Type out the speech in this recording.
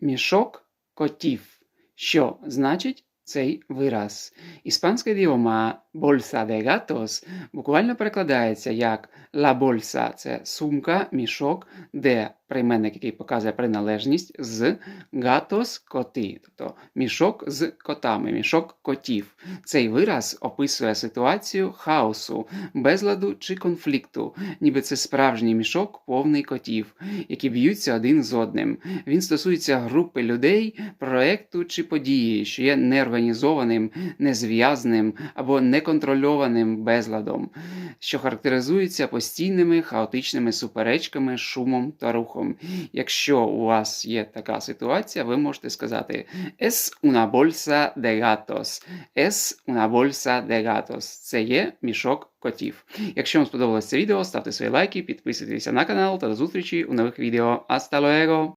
мішок котів. Що значить цей вираз? Іспанське ідіома bolsa de gatos буквально перекладається як la bolsa – це сумка, мішок, де прийменник, який показує приналежність з gatos – коти, тобто мішок з котами, мішок котів. Цей вираз описує ситуацію хаосу, безладу чи конфлікту, ніби це справжній мішок повний котів, які б'ються один з одним. Він стосується групи людей, проекту чи події, що є неорганізованим, незв'язним або неконтрольованим безладом, що характеризується постійними хаотичними суперечками, шумом та рухом. Якщо у вас є така ситуація, ви можете сказати Es una bolsa de gatos. Es una bolsa de gatos. Це є мішок котів. Якщо вам сподобалось це відео, ставте свої лайки, підписуйтесь на канал та до зустрічі у нових відео. Hasta luego!